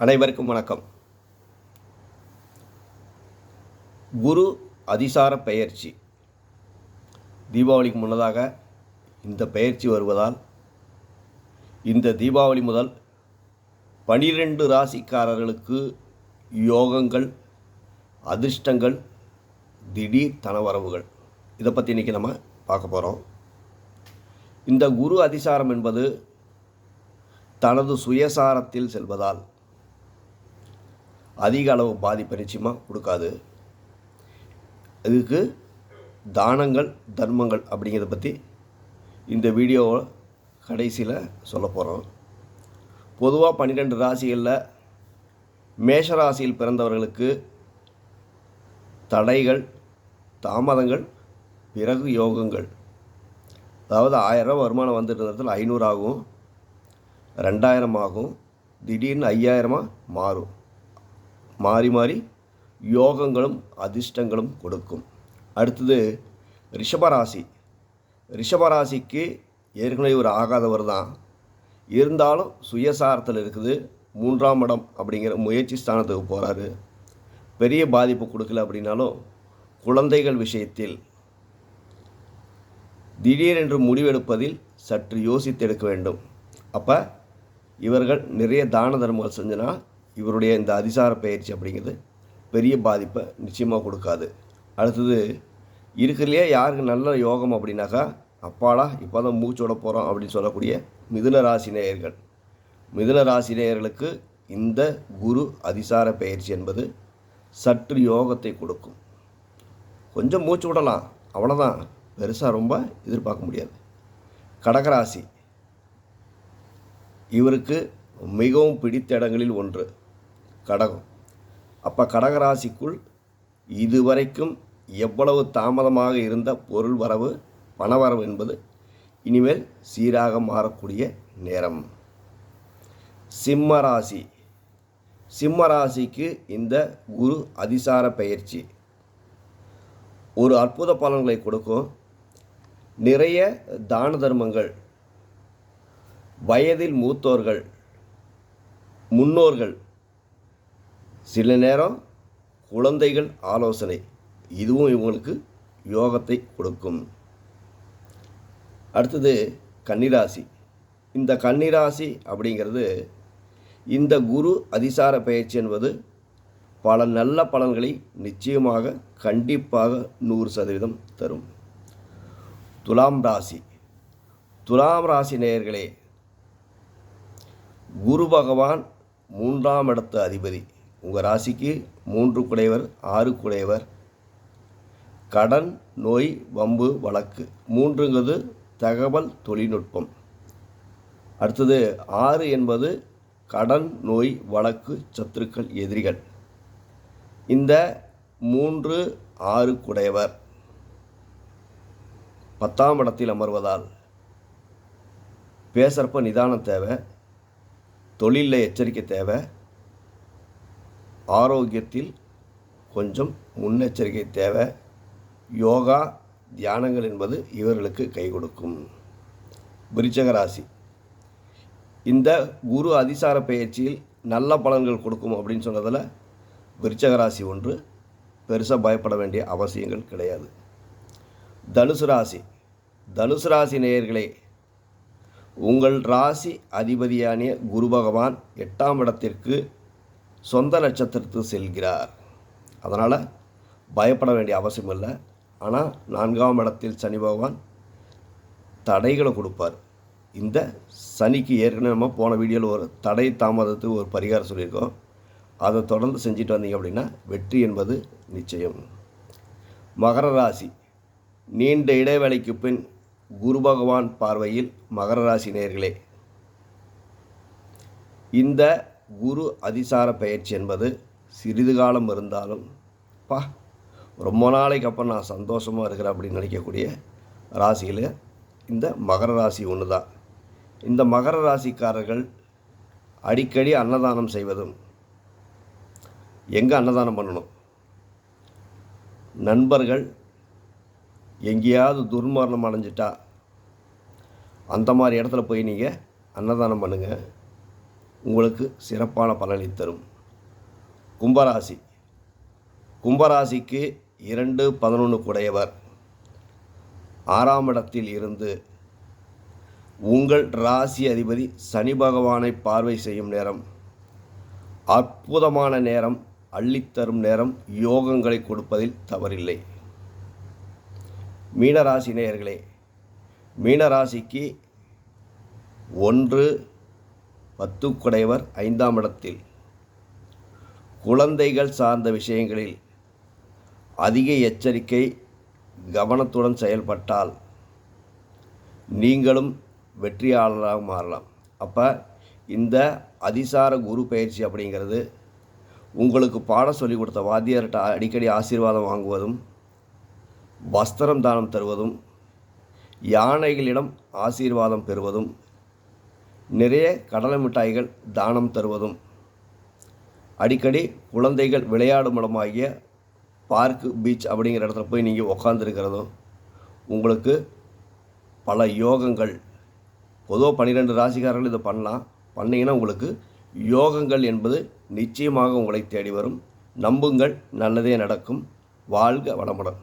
அனைவருக்கும் வணக்கம். குரு அதிசார பெயர்ச்சி. தீபாவளிக்கு முன்னதாக இந்த பெயர்ச்சி வருவதால் இந்த தீபாவளி முதல் பனிரெண்டு ராசிக்காரர்களுக்கு யோகங்கள் அதிர்ஷ்டங்கள் திடீர் தனவரவுகள் இதை பற்றி இன்றைக்கி நம்ம பார்க்க போகிறோம் இந்த குரு அதிசாரம் என்பது தனது சுயசாரத்தில் செல்வதால் அதிக அளவு பாதிப்பை நிச்சயமாக கொடுக்காது. இதுக்கு தானங்கள் தர்மங்கள் அப்படிங்கிறத பற்றி இந்த வீடியோவை கடைசியில் சொல்ல போகிறோம் பொதுவாக பன்னிரெண்டு ராசிகளில் மேஷ ராசியில் பிறந்தவர்களுக்கு தடைகள் தாமதங்கள் பிறகு யோகங்கள். அதாவது ஆயிரரூவா வருமானம் வந்துட்டு இடத்துல ஐநூறு ஆகும் ரெண்டாயிரம் ஆகும் திடீர்னு ஐயாயிரமாக மாறும். மாறி மாறி யோகங்களும் அதிர்ஷ்டங்களும் கொடுக்கும். அடுத்தது ரிஷபராசி. ரிஷபராசிக்கு ஏற்கனவே ஒரு ஆகாதவர் தான். இருந்தாலும் சுயசாரத்தில் இருக்குது. மூன்றாம் இடம் அப்படிங்கிற முயற்சி ஸ்தானத்துக்கு போகிறாரு பெரிய பாதிப்பு கொடுக்கல அப்படின்னாலும் குழந்தைகள் விஷயத்தில் திடீரென்று முடிவெடுப்பதில் சற்று யோசித்து எடுக்க வேண்டும். அப்போ இவர்கள் நிறைய தான தர்மங்கள் செஞ்சனால் இவருடைய இந்த அதிசார பயிற்சி அப்படிங்கிறது பெரிய பாதிப்பை நிச்சயமாக கொடுக்காது. அடுத்தது இருக்கிறதுலையே யாருக்கு நல்ல யோகம் அப்படின்னாக்கா அப்பாடா இப்போ தான் மூச்சோட போகிறோம் அப்படின்னு சொல்லக்கூடிய மிதுன ராசி நேயர்கள். மிதுன ராசி நேயர்களுக்கு இந்த குரு அதிசார பயிற்சி என்பது சற்று யோகத்தை கொடுக்கும். கொஞ்சம் மூச்சு விடலாம் அவ்வளோதான் பெருசாக ரொம்ப எதிர்பார்க்க முடியாது. கடகராசி. இவருக்கு மிகவும் பிடித்த இடங்களில் ஒன்று. கடகம். அப்போ கடகராசிக்குள் இதுவரைக்கும் எவ்வளவு தாமதமாக இருந்த பொருள் வரவு பணவரவு என்பது இனிமேல் சீராக மாறக்கூடிய நேரம். சிம்ம ராசி சிம்ம ராசிக்கு இந்த குரு அதிசார பயிற்சி ஒரு அற்புத பலன்களை கொடுக்கும். நிறைய தான தர்மங்கள். வயதில் மூத்தோர்கள் முன்னோர்கள் சில நேரம் குழந்தைகள் ஆலோசனை இதுவும் இவங்களுக்கு யோகத்தை கொடுக்கும். அடுத்தது கன்னிராசி. இந்த கன்னிராசி அப்படிங்கிறது இந்த குரு அதிசார பயிற்சி என்பது பல நல்ல பலன்களை நிச்சயமாக கண்டிப்பாக நூறு சதவீதம் தரும். துலாம் ராசி. துலாம் ராசி நேயர்களே குரு பகவான் மூன்றாம் இடத்து அதிபதி. உங்கள் ராசிக்கு மூன்று குடையவர் ஆறு குடையவர். கடன் நோய் வம்பு வழக்கு. மூன்றுங்கிறது தகவல் தொழில்நுட்பம். அடுத்தது ஆறு என்பது கடன் நோய் வழக்கு சத்துருக்கள் எதிரிகள். இந்த மூன்று ஆறு குடையவர். பத்தாம் இடத்தில் அமர்வதால் பேசுகிறப்ப நிதானம் தேவை தொழிலில் எச்சரிக்கை தேவை ஆரோக்கியத்தில் கொஞ்சம் முன்னெச்சரிக்கை தேவை யோகா தியானங்கள் என்பது இவர்களுக்கு கை கொடுக்கும். விருச்சக ராசி. இந்த குரு அதிசார பயிற்சியில் நல்ல பலன்கள் கொடுக்கும் அப்படின்னு சொன்னதில் விருச்சக ராசி ஒன்று பெருசாக பயப்பட வேண்டிய அவசியங்கள் கிடையாது. தனுசு ராசி. தனுசு ராசி நேயர்களே உங்கள் ராசி அதிபதியான குரு பகவான் எட்டாம் இடத்திற்கு சொந்த நட்சத்திரத்துக்கு செல்கிறார். அதனால் பயப்பட வேண்டிய அவசியம் இல்லை. ஆனால் நான்காம் இடத்தில் சனி பகவான் தடைகளை கொடுப்பார். இந்த சனிக்கு ஏற்கனவே நம்ம போன வீடியோவில் ஒரு தடை தாமதத்துக்கு ஒரு பரிகாரம் சொல்லியிருக்கோம். அதை தொடர்ந்து செஞ்சுட்டு வந்தீங்க அப்படின்னா வெற்றி என்பது நிச்சயம். மகர ராசி. நீண்ட இடைவேளைக்கு பின் குரு பகவான் பார்வையில் மகர ராசி நேர்களே. இந்த குரு அதிசார பயிற்சி என்பது சிறிது காலம் இருந்தாலும் பா ரொம்ப நாளைக்கு அப்புறம் நான் சந்தோஷமாக இருக்கிறேன் அப்படின்னு நினைக்கக்கூடிய ராசியில் இந்த மகர ராசி ஒன்று தான் இந்த மகர ராசிக்காரர்கள் அடிக்கடி அன்னதானம் செய்வதும் எங்கே அன்னதானம் பண்ணணும்? நண்பர்கள் எங்கேயாவது துர்மரணம் அடைஞ்சிட்டா அந்த மாதிரி இடத்துல போய் நீங்கள் அன்னதானம் பண்ணுங்கள் உங்களுக்கு சிறப்பான பலனை தரும். கும்பராசி. கும்பராசிக்கு இரண்டு பதினொன்று குடையவர் ஆறாம் இடத்தில் இருந்து உங்கள் ராசி அதிபதி சனி பகவானை பார்வை செய்யும் நேரம் அற்புதமான நேரம் அள்ளித்தரும் நேரம் யோகங்களை கொடுப்பதில் தவறில்லை. மீனராசி நேயர்களே மீனராசிக்கு ஒன்று பத்துக்குடையவர் ஐந்தாம் இடத்தில். குழந்தைகள் சார்ந்த விஷயங்களில் அதிக எச்சரிக்கை கவனத்துடன் செயல்பட்டால் நீங்களும் வெற்றியாளராக மாறலாம். அப்போ இந்த அதிசார குரு பயிற்சி அப்படிங்கிறது உங்களுக்கு பாடம் சொல்லிக் கொடுத்த வாத்தியார்கிட்ட அடிக்கடி ஆசீர்வாதம் வாங்குவதும் வஸ்திரம் தானம் தருவதும் யானைகளிடம் ஆசீர்வாதம் பெறுவதும் நிறைய கடலை மிட்டாய்கள் தானம் தருவதும். அடிக்கடி குழந்தைகள் விளையாடும் இடமாகிய பார்க்கு பீச் அப்படிங்கிற இடத்துல போய் நீங்கள் உக்காந்துருக்கிறதும் உங்களுக்கு பல யோகங்கள். பொதுவாக பன்னிரெண்டு ராசிக்காரர்கள் இதை பண்ணலாம். பண்ணிங்கன்னா உங்களுக்கு யோகங்கள் என்பது நிச்சயமாக உங்களை தேடி வரும். நம்புங்கள் நல்லதே நடக்கும். வாழ்க வளமுடன்.